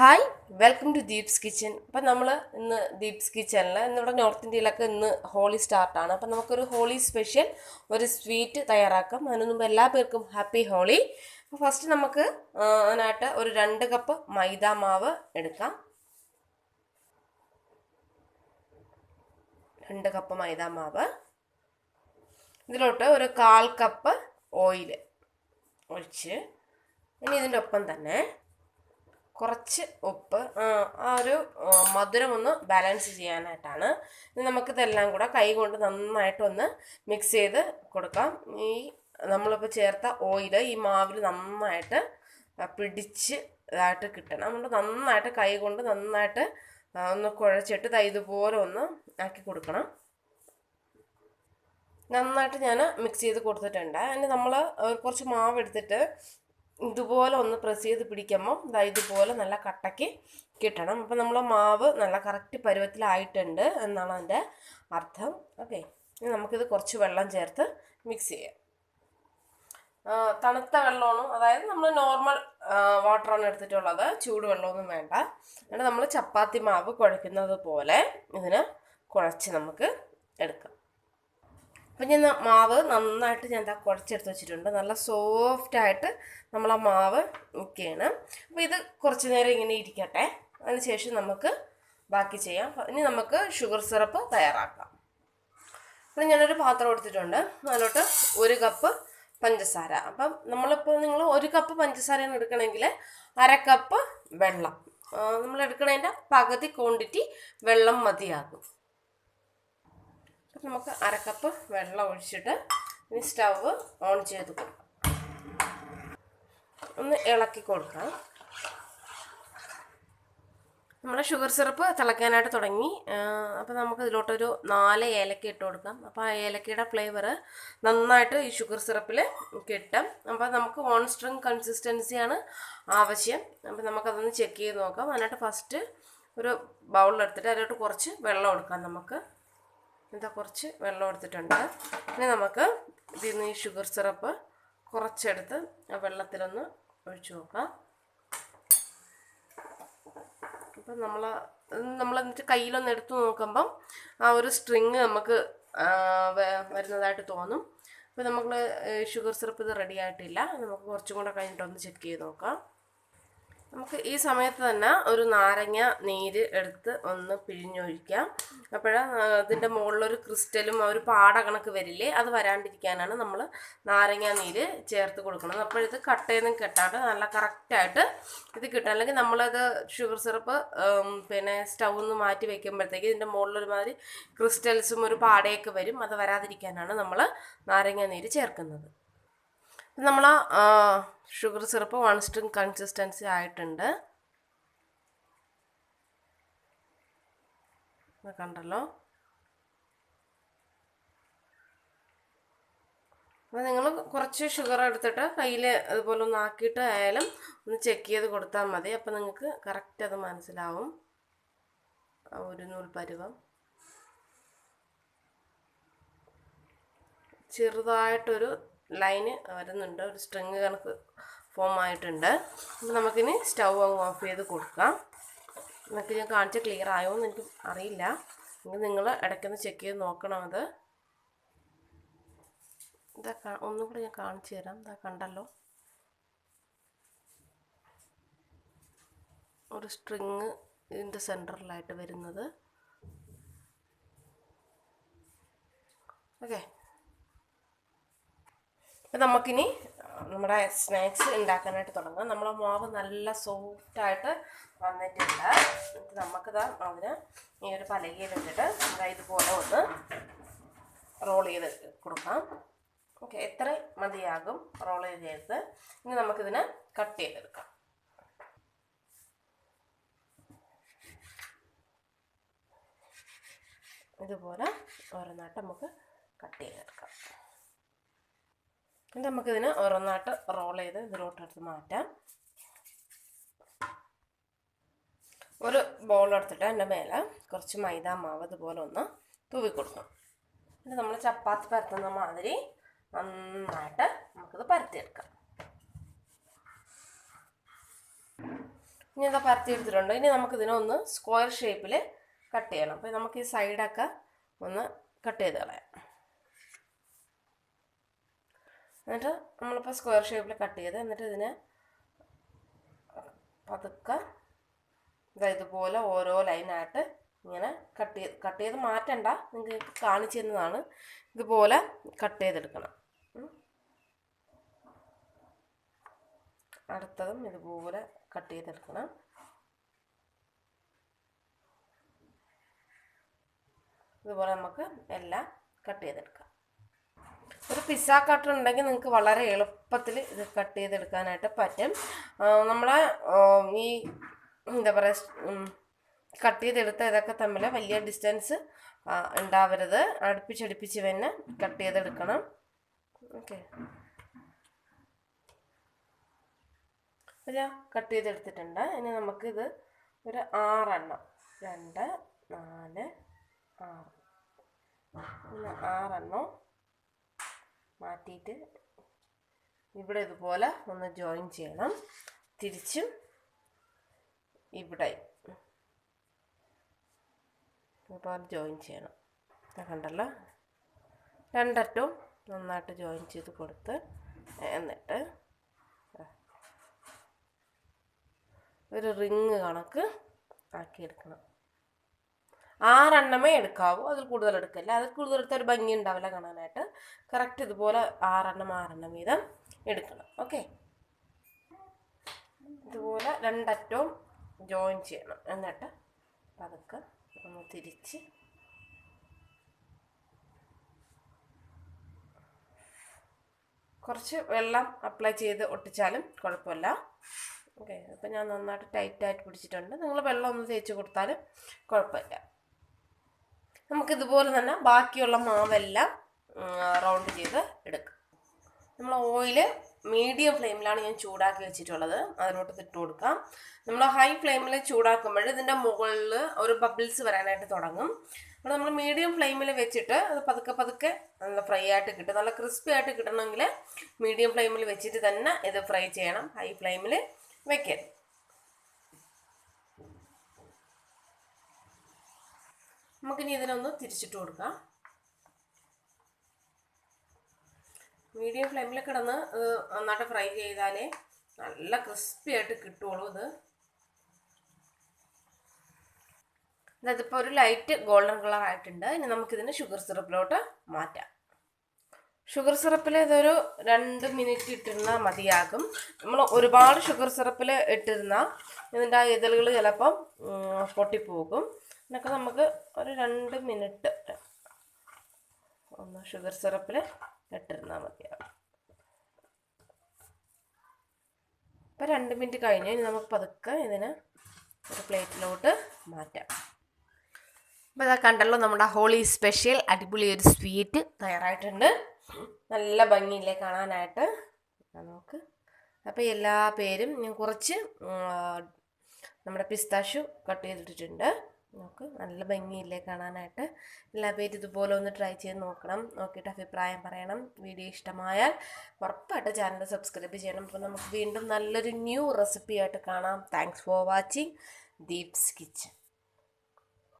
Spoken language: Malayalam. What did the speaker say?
Hi welcome to Deeps kitchen appam നമ്മൾ ഇന്ന് ദീപ്സ് കിച്ചണിൽ ഇന്നിവിടെ നോർത്ത് ഇന്ത്യയിലൊക്കെ ഇന്ന് ഹോളി സ്റ്റാർട്ടാണ് അപ്പം നമുക്കൊരു ഹോളി സ്പെഷ്യൽ ഒരു സ്വീറ്റ് തയ്യാറാക്കാം. അതിനു എല്ലാ പേർക്കും ഹാപ്പി ഹോളി അപ്പോൾ ഫസ്റ്റ് നമുക്ക് അതിനായിട്ട് ഒരു രണ്ട് കപ്പ് മൈദ മാവ് എടുക്കാം. രണ്ട് കപ്പ് മൈദ മാവ്. ഇതിലോട്ട് ഒരു കാൽ കപ്പ് ഓയിൽ ഒഴിച്ച്. ഇനി ഇതിന്റെ ഒപ്പം തന്നെ കുറച്ച് ഉപ്പ് ആ, ഒരു മധുരം ഒന്ന് ബാലൻസ് ചെയ്യാനായിട്ടാണ്. നമുക്കിതെല്ലാം കൂടെ കൈ കൊണ്ട് നന്നായിട്ട് ഒന്ന് മിക്സ് ചെയ്ത് കൊടുക്കാം. ഈ നമ്മളിപ്പോൾ ചേർത്ത ഓയിൽ ഈ മാവിൽ നന്നായിട്ട് പിടിച്ച് ഇതായിട്ട് കിട്ടണം. നമ്മൾ നന്നായിട്ട് കൈ കൊണ്ട് നന്നായിട്ട് ഒന്ന് കുഴച്ചിട്ട് ഇതുപോലെ ഒന്ന് ആക്കി കൊടുക്കണം. നന്നായിട്ട് ഞാൻ മിക്സ് ചെയ്ത് കൊടുത്തിട്ടുണ്ട്. അതിന് നമ്മൾ കുറച്ച് മാവ് എടുത്തിട്ട് ഇതുപോലെ ഒന്ന് പ്രസ് ചെയ്ത് പിടിക്കുമ്പോൾ ഇതാ ഇതുപോലെ നല്ല കട്ടയ്ക്ക് കിട്ടണം. അപ്പം നമ്മൾ മാവ് നല്ല കറക്റ്റ് പരുവത്തിലായിട്ടുണ്ട് എന്നാണ് അതിന്റെ അർത്ഥം. ഓക്കെ ഇനി നമുക്കിത് കുറച്ച് വെള്ളം ചേർത്ത് മിക്സ് ചെയ്യാം. തണുത്ത വെള്ളമാണ്. അതായത് നമ്മൾ നോർമൽ വാട്ടറാണ് എടുത്തിട്ടുള്ളത്. ചൂട് വെള്ളമൊന്നും വേണ്ട. എന്നിട്ട് നമ്മൾ ചപ്പാത്തി മാവ് കുഴയ്ക്കുന്നത് പോലെ ഇതിന് കുഴച്ച് നമുക്ക് എടുക്കാം. അപ്പം ഞാൻ മാവ് നന്നായിട്ട് ഞാൻ എന്താ കുഴച്ചെടുത്ത് വെച്ചിട്ടുണ്ട്. നല്ല സോഫ്റ്റായിട്ട് നമ്മൾ ആ മാവ് ഒക്കെയാണ് അപ്പോൾ ഇത് കുറച്ച് നേരം ഇങ്ങനെ ഇരിക്കട്ടെ. അതിനുശേഷം നമുക്ക് ബാക്കി ചെയ്യാം. ഇനി നമുക്ക് ഷുഗർ സിറപ്പ് തയ്യാറാക്കാം. അപ്പം ഞാനൊരു പാത്രം എടുത്തിട്ടുണ്ട്. അതിലോട്ട് ഒരു കപ്പ് പഞ്ചസാര. അപ്പം നമ്മളിപ്പോൾ നിങ്ങൾ ഒരു കപ്പ് പഞ്ചസാരയാണ് എടുക്കണമെങ്കിൽ അര കപ്പ് വെള്ളം. നമ്മൾ എടുക്കണതിന്റെ പകുതി ക്വാണ്ടിറ്റി വെള്ളം മതിയാകും. അപ്പം നമുക്ക് അരക്കപ്പ് കപ്പ് വെള്ളം ഒഴിച്ചിട്ട് ഇനി സ്റ്റവ് ഓൺ ചെയ്ത് കൊടുക്കാം. ഒന്ന് ഇളക്കി കൊടുക്കാം. നമ്മുടെ ഷുഗർ സിറപ്പ് തിളയ്ക്കാനായിട്ട് തുടങ്ങി. അപ്പോൾ നമുക്ക് ഇതിലോട്ടൊരു നാല് ഏലക്ക ഇട്ട് കൊടുക്കാം. അപ്പോൾ ആ ഏലക്കയുടെ ഫ്ലേവർ നന്നായിട്ട് ഈ ഷുഗർ സിറപ്പിൽ കിട്ടും. അപ്പോൾ നമുക്ക് വൺ സ്ട്രിങ് കൺസിസ്റ്റൻസിയാണ് ആവശ്യം. അപ്പോൾ നമുക്കതൊന്ന് ചെക്ക് ചെയ്ത് നോക്കാം. അതിനായിട്ട് ഫസ്റ്റ് ഒരു ബൗളിലെടുത്തിട്ട് അതിലോട്ട് കുറച്ച് വെള്ളം എടുക്കാം നമുക്ക്. ഇതാ കുറച്ച് വെള്ളം എടുത്തിട്ടുണ്ട്. ഇനി നമുക്ക് ഇതിൽ നിന്ന് ഈ ഷുഗർ സിറപ്പ് കുറച്ചെടുത്ത് ആ വെള്ളത്തിലൊന്ന് ഒഴിച്ചു നോക്കാം. അപ്പം നമ്മൾ നമ്മൾ എന്നിട്ട് കയ്യിലൊന്ന് എടുത്തു നോക്കുമ്പം ആ ഒരു സ്ട്രിങ് നമുക്ക് വരുന്നതായിട്ട് തോന്നും. അപ്പോൾ നമ്മൾ ഷുഗർ സിറപ്പ് ഇത് റെഡി ആയിട്ടില്ല. നമുക്ക് കുറച്ചും കൂടെ കഴിഞ്ഞിട്ടൊന്ന് ചെക്ക് ചെയ്ത് നോക്കാം. നമുക്ക് ഈ സമയത്ത് തന്നെ ഒരു നാരങ്ങ നീര് എടുത്ത് ഒന്ന് പിഴിഞ്ഞൊഴിക്കാം. അപ്പോൾ അതിന്റെ മുകളിലൊരു ക്രിസ്റ്റലും ഒരു പാട കണക്ക് വരില്ലേ അത് വരാണ്ടിരിക്കാനാണ് നമ്മൾ നാരങ്ങ നീര് ചേർത്ത് കൊടുക്കുന്നത്. അപ്പോൾ ഇത് കട്ടയൊന്നും കെട്ടാണ്ട് നല്ല കറക്റ്റായിട്ട് ഇത് കിട്ടും. അല്ലെങ്കിൽ നമ്മളത് ഷുഗർ സിറപ്പ് പിന്നെ സ്റ്റൗന്ന് മാറ്റി വെക്കുമ്പോഴത്തേക്ക് ഇതിന്റെ മുകളിലൊരുമാതിരി ക്രിസ്റ്റൽസും ഒരു പാടയൊക്കെ വരും. അത് വരാതിരിക്കാനാണ് നമ്മൾ നാരങ്ങ നീര് ചേർക്കുന്നത്. നമ്മൾ sugar syrup one string consistency ആയിട്ടുണ്ട്. കണ്ടല്ലോ. അപ്പോൾ നിങ്ങൾ കുറച്ച് ഷുഗർ എടുത്തിട്ട് കയ്യിൽ അതുപോലെ ഒന്ന് ആക്കിയിട്ട് ആയാലും ഒന്ന് ചെക്ക് ചെയ്ത് കൊടുത്താൽ മതി. അപ്പോൾ നിങ്ങൾക്ക് കറക്റ്റ് അത് മനസ്സിലാവും. ഒരു നൂൽ പരുവം. ചെറുതായിട്ടൊരു ലൈന് വരുന്നുണ്ട്. ഒരു സ്ട്രിങ് കണക്ക് ഫോം ആയിട്ടുണ്ട്. നമുക്കിനി സ്റ്റൗ അങ്ങ് ഓഫ് ചെയ്ത് കൊടുക്കാം. നിങ്ങൾക്ക് ഞാൻ കാണിച്ച ക്ലിയർ ആയോ എന്ന് എനിക്ക് അറിയില്ല. എങ്കിൽ നിങ്ങൾ ഇടയ്ക്കൊന്ന് ചെക്ക് ചെയ്ത് നോക്കണം അത്. ഇതാ ഒന്നും കൂടെ ഞാൻ കാണിച്ചു തരാം. ഇതാ കണ്ടല്ലോ. ഒരു സ്ട്രിങ് ഇതിന്റെ സെന്ററിലായിട്ട് വരുന്നത്. ഓക്കെ അപ്പം നമുക്കിനി നമ്മുടെ സ്നാക്സ് ഉണ്ടാക്കാനായിട്ട് തുടങ്ങാം. നമ്മളെ മാവ് നല്ല സോഫ്റ്റായിട്ട് വന്നിട്ടുണ്ട്. നമുക്കിതാ അതിന് ഈ ഒരു പലകയിലിട്ടിട്ട് ഇതാ ഇതുപോലെ ഒന്ന് റോൾ ചെയ്ത് കൊടുക്കാം. ഓക്കെ എത്ര മതിയാകും റോൾ ചെയ്ത്. ചേർത്ത് ഇനി നമുക്കിതിനെ കട്ട് ചെയ്തെടുക്കാം. ഇതുപോലെ ഓരോന്നായിട്ട് നമുക്ക് കട്ട് ചെയ്തെടുക്കാം. എന്നിട്ട് നമുക്കിതിന് ഓരോന്നായിട്ട് റോൾ ചെയ്ത് ഇതിലോട്ടെടുത്ത് മാറ്റാം. ഒരു ബോൾ എടുത്തിട്ട് അതിന്റെ മേലെ കുറച്ച് മൈദ മാവ് ഇതുപോലെ ഒന്ന് തൂവി കൊടുക്കണം എന്നിട്ട് നമ്മൾ ചപ്പാത്തി പരത്തുന്ന മാതിരി നന്നായിട്ട് നമുക്കിത് പരത്തിയെടുക്കാം. ഇനി എന്താ പരത്തി എടുത്തിട്ടുണ്ട്. ഇനി നമുക്ക് ഇതിനെ ഒന്ന് സ്ക്വയർ ഷേപ്പിൽ കട്ട് ചെയ്യണം. അപ്പോൾ നമുക്ക് ഈ സൈഡൊക്കെ ഒന്ന് കട്ട് ചെയ്ത് കളയാം. എന്നിട്ട് നമ്മളിപ്പോൾ സ്ക്വയർ ഷേപ്പിൽ കട്ട് ചെയ്ത് എന്നിട്ട് ഇതിനെ പതുക്കെ ഇതാ ഇതുപോലെ ഓരോ ലൈനായിട്ട് ഇങ്ങനെ കട്ട് ചെയ്ത് കട്ട് ചെയ്ത് മാറ്റണ്ട. നിങ്ങൾക്ക് കാണിച്ചു തരുന്നതാണ്. ഇതുപോലെ കട്ട് ചെയ്തെടുക്കണം. അടുത്തതും ഇതുപോലെ കട്ട് ചെയ്തെടുക്കണം. ഇതുപോലെ നമുക്ക് എല്ലാം കട്ട് ചെയ്തെടുക്കാം. ഒരു പിസ്സ കട്ടർ ഉണ്ടെങ്കിൽ നിങ്ങൾക്ക് വളരെ എളുപ്പത്തിൽ ഇത് കട്ട് ചെയ്തെടുക്കാനായിട്ട് പറ്റും. നമ്മളെ ഈ എന്താ പറയുക കട്ട് ചെയ്തെടുത്ത ഇതൊക്കെ തമ്മിൽ വലിയ ഡിസ്റ്റൻസ് ഉണ്ടാവരുത്. അടുപ്പിച്ചടുപ്പിച്ച് തന്നെ കട്ട് ചെയ്തെടുക്കണം. ഓക്കെ ഞാൻ കട്ട് ചെയ്തെടുത്തിട്ടുണ്ട്. ഇനി നമുക്കിത് ഒരു ആറെണ്ണം. രണ്ട് നാല് ആറ്. ആറെണ്ണം. മാറ്റിയിട്ട് ഇവിടെ ഇതുപോലെ ഒന്ന് ജോയിൻ ചെയ്യണം. തിരിച്ചും ഇവിടെ. ഇതുപോലെ ജോയിൻ ചെയ്യണം. കണ്ടല്ലോ? രണ്ടറ്റവും നന്നായിട്ട് ജോയിൻ ചെയ്ത് കൊടുത്ത് എന്നിട്ട് ഒരു റിങ് കണക്ക് ആക്കിയെടുക്കണം ആറെണ്ണമേ എടുക്കാവൂ. അതിൽ കൂടുതൽ എടുക്കില്ല. അതിൽ കൂടുതൽ എടുത്ത ഒരു ഭംഗി ഉണ്ടാവില്ല കാണാനായിട്ട്. കറക്റ്റ് ഇതുപോലെ ആറെണ്ണം ആറെണ്ണം വീതം എടുക്കണം. ഓക്കെ ഇതുപോലെ രണ്ടറ്റവും ജോയിൻ ചെയ്യണം. എന്നിട്ട് പതുക്കെ ഒന്ന് തിരിച്ച് കുറച്ച് വെള്ളം അപ്ലൈ ചെയ്ത് ഒട്ടിച്ചാലും കുഴപ്പമില്ല. ഓക്കെ അപ്പം ഞാൻ നന്നായിട്ട് ടൈറ്റായിട്ട് പിടിച്ചിട്ടുണ്ട്. നിങ്ങൾ വെള്ളം ഒന്ന് തേച്ച് കൊടുത്താലും കുഴപ്പമില്ല. നമുക്കിതുപോലെ തന്നെ ബാക്കിയുള്ള മാവെല്ലാം റൗണ്ട് ചെയ്ത് എടുക്കാം. നമ്മൾ ഓയിൽ മീഡിയം ഫ്ലെയിമിലാണ് ഞാൻ ചൂടാക്കി വെച്ചിട്ടുള്ളത്. അതിലോട്ട് ഇട്ട് കൊടുക്കാം. നമ്മൾ ഹൈ ഫ്ലെയിമിൽ ചൂടാക്കുമ്പോൾ ഇതിന്റെ മുകളിൽ ഒരു ബബിൾസ് വരാനായിട്ട് തുടങ്ങും. അപ്പോൾ നമ്മൾ മീഡിയം ഫ്ലെയിമിൽ വെച്ചിട്ട് അത് പതുക്കെ പതുക്കെ നല്ല ഫ്രൈ ആയിട്ട് കിട്ടും. നല്ല ക്രിസ്പി ആയിട്ട് കിട്ടണമെങ്കിൽ മീഡിയം ഫ്ലെയിമിൽ വെച്ചിട്ട് തന്നെ ഇത് ഫ്രൈ ചെയ്യണം. ഹൈ ഫ്ലെയിമിൽ വെക്കരുത്. നമുക്കിനി ഇതിനൊന്ന് തിരിച്ചിട്ട് കൊടുക്കാം. മീഡിയം ഫ്ലെയിമിൽ കിടന്ന് നന്നായിട്ട് ഫ്രൈ ചെയ്താലേ നല്ല ക്രിസ്പി ആയിട്ട് കിട്ടുള്ളൂ ഇത്. ഇതിപ്പോൾ ഒരു ലൈറ്റ് ഗോൾഡൻ കളർ ആയിട്ടുണ്ട്. ഇനി നമുക്കിതിന് ഷുഗർ സിറപ്പിലോട്ട് മാറ്റാം. ഷുഗർ സിറപ്പിൽ ഇതൊരു രണ്ട് മിനിറ്റ് ഇട്ടിരുന്നാൽ മതിയാകും. നമ്മൾ ഒരുപാട് ഷുഗർ സിറപ്പിൽ ഇട്ടിരുന്നാൽ ഇതിന്റെ ആ ഇതളുകൾ ചിലപ്പം പൊട്ടിപ്പോകും. എന്നൊക്കെ നമുക്ക് ഒരു രണ്ട് മിനിറ്റ് ഒന്ന് ഷുഗർ സിറപ്പിൽ ഇട്ടിരുന്നാൽ മതിയാവും. അപ്പം രണ്ട് മിനിറ്റ് കഴിഞ്ഞ്. ഇനി നമുക്ക് പതുക്കെ ഇതിന് ഒരു പ്ലേറ്റിലോട്ട് മാറ്റാം. അപ്പോൾ ഇതാ കണ്ടല്ലോ നമ്മുടെ ഹോളി സ്പെഷ്യൽ അടിപൊളി ഒരു സ്വീറ്റ് തയ്യാറായിട്ടുണ്ട്. നല്ല ഭംഗിയില്ലേ കാണാനായിട്ട്. നമുക്ക് അപ്പോൾ എല്ലാ പേരും ഞാൻ കുറച്ച് നമ്മുടെ പിസ്താഷു കട്ട് ചെയ്തിട്ടിട്ടുണ്ട്. നോക്ക്. നല്ല ഭംഗിയില്ലേ കാണാനായിട്ട്. എല്ലാ പേരും ഇതുപോലെ ഒന്ന് ട്രൈ ചെയ്ത് നോക്കണം. നോക്കിയിട്ട് അഭിപ്രായം പറയണം. വീഡിയോ ഇഷ്ടമായാൽ ഉറപ്പായിട്ട് ചാനൽ സബ്സ്ക്രൈബ് ചെയ്യണം. അപ്പോൾ നമുക്ക് വീണ്ടും നല്ലൊരു ന്യൂ റെസിപ്പി ആയിട്ട് കാണാം. Thanks for watching Deeps kitchen